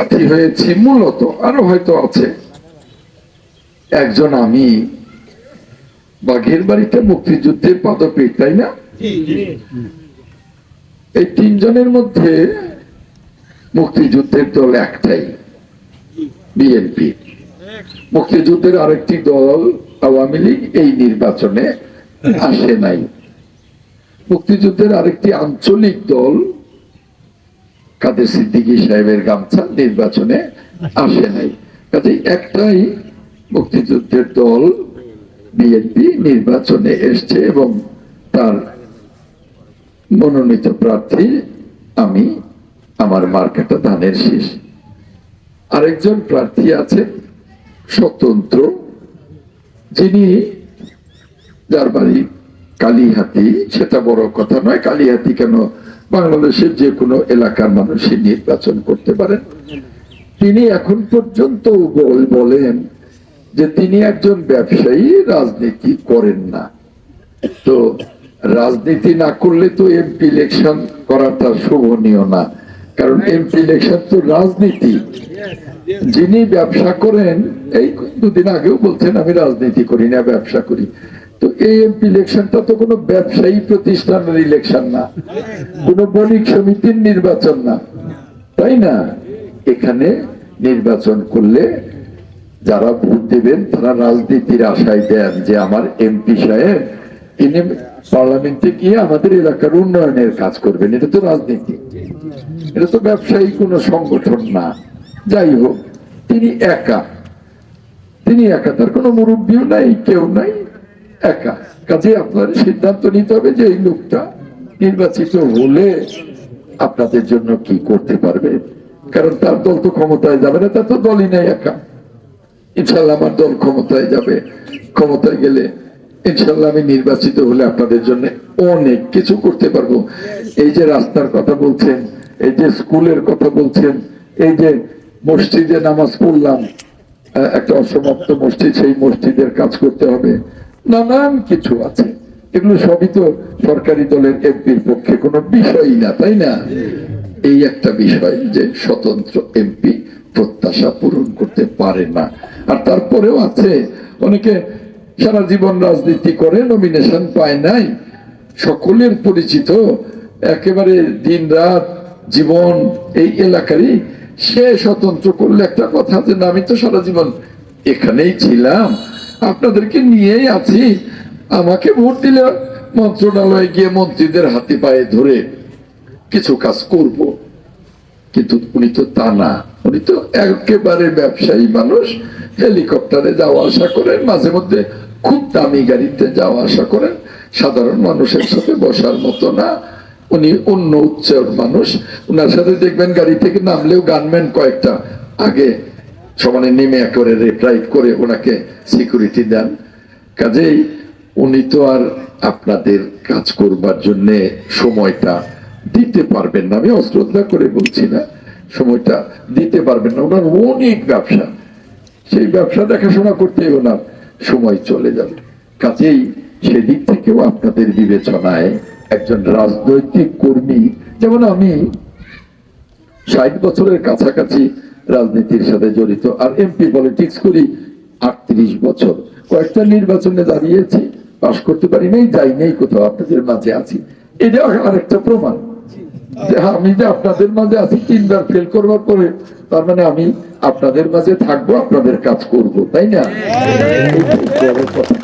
হয়েছি মূলত আরও হয়তো আছে। একজন আমি বাঘের বাড়িতে মুক্তিযুদ্ধের পদপীঠ তাই না? এই তিনজনের মধ্যে মুক্তিযুদ্ধের দল একটাই বিএনপি। মুক্তিযুদ্ধের আরেকটি দল আওয়ামী লীগ এই নির্বাচনে আসে নাই। মুক্তিযুদ্ধের আরেকটি আঞ্চলিক দল কাদের সিদ্দিকী সাহেবের গামছা নির্বাচনে আসে নাই। কাজে একটাই মুক্তিযুদ্ধের দল বিএনপি নির্বাচনে এসছে এবং তার মনোনীত প্রার্থী আমি, আমার মার্কেটা ধানের শীষ। আরেকজন প্রার্থী আছে স্বতন্ত্র, যিনি যার বাড়ি কালীহাতি। সেটা বড় কথা নয়, কালীহাতি কেন বাংলাদেশের যে কোনো এলাকার মানুষই নির্বাচন করতে পারেন। তিনি এখন পর্যন্ত বল- বলেন যে তিনি একজন ব্যবসায়ী, রাজনীতি করেন না। তো রাজনীতি না করলে তো এমপি ইলেকশন করাটা শোভনীয় না। কারণ এমপি ইলেকশন তো রাজনীতি। যিনি ব্যবসা করেন, এই দুদিন আগেও বলছেন, আমি রাজনীতি করি না, ব্যবসা করি। তো এই এমপি ইলেকশনটা তো কোনো ব্যবসায়ী প্রতিষ্ঠানের ইলেকশন না। কোনো বণিক সমিতির নির্বাচন না। তাই না? এখানে নির্বাচন করলে যারা ভোট দেবেন, তারা রাজনীতির আশায় দেন যে আমার এমপি সাহেব, তিনি পার্লামেন্টে গিয়ে আমাদের এলাকার উন্নয়নের কাজ করবেন। এটা তো রাজনীতি। এটা তো ব্যবসায়ী কোনো সংগঠন না। যাই হোক, তিনি একা। তিনি একা, তার কোনো মুরব্বীও নাই, কেউ নাই। একা। কাজে আপনার সিদ্ধান্ত নিতে হবে যে এই লোকটা নির্বাচিত হলে আপনাদের জন্য কি করতে পারবে। কারণ তার দল তো ক্ষমতায় যাবে না, তার তো দলই নেই একা। ইনশাল্লাহ আমার দল ক্ষমতায় যাবে। ক্ষমতায় গেলে ইনশাল্লাহ আমি নির্বাচিত হলে আপনাদের জন্য অনেক কিছু করতে পারব। এই যে রাস্তার কথা বলছেন, এই যে স্কুলের কথা বলছেন, এই যে মসজিদে নামাজ পড়লাম একটা অসমাপ্ত মসজিদ, সেই মসজিদের কাজ করতে হবে। নানান কিছু আছে। এগুলো সবই তো সরকারি দলের এমপির পক্ষে কোনো বিষয়ই না, তাই না? এই একটা বিষয় যে স্বতন্ত্র এমপি প্রত্যাশা পূরণ করতে পারে না। আর তারপরেও আছে, অনেকে সারা জীবন রাজনীতি করে নমিনেশন পায় নাই। সকলের পরিচিত, একেবারে দিন রাত জীবন এই এলাকারই। সে স্বতন্ত্র করলে একটা কথা যে আমি তো সারা জীবন এখানেই ছিলাম। আপনাদেরকে নিয়েই আছি। আমাকে ভোট দিলে মন্ত্রণালয়ে গিয়ে মন্ত্রীদের হাতে পায়ে ধরে কিছু কাজ করব। কিন্তু উনি তো তা না। উনি তো একেবারে ব্যবসায়ী মানুষ। হেলিকপ্টারে যাওয়া আসা করেন, মাঝে মধ্যে খুব দামি গাড়িতে যাওয়া আসা করেন। সাধারণ মানুষের সাথে বসার মতো না। উনি অন্য উচ্চর মানুষ। ওনার সাথে দেখবেন গাড়ি থেকে নামলেও গানম্যান কয়েকটা আগে সমানে নেমে একেবারে রেপ্রাইট করে ওনাকে সিকিউরিটি দেন। কাজেই উনি তো আর আপনাদের কাজ করবার জন্য সময়টা দিতে পারবেন না। আমি অশ্রদ্ধা করে বলছি না, সময়টা দিতে পারবেন না। ওনার অনেক ব্যবসা, সেই ব্যবসা দেখাশোনা করতে ওনার সময় চলে যাবে। কাজেই সেদিক থেকেও আপনাদের বিবেচনায় একজন রাজনৈতিক কর্মী, যেমন আমি, ষাট বছরের কাছাকাছি রাজনীতির সাথে জড়িত। আর এমপি পলিটিক্স করি আটত্রিশ বছর। কয়েকটা নির্বাচনে দাঁড়িয়েছি পাশ করতে পারি নাই যাই নেই কোথাও আপনাদের মাঝে আছি। এটা আরেকটা প্রমাণ। যে আমি যে আপনাদের মাঝে আছি তিনবার ফেল করবার পরে তার মানে আমি আপনাদের মাঝে থাকব আপনাদের কাজ করব তাই না? কথা।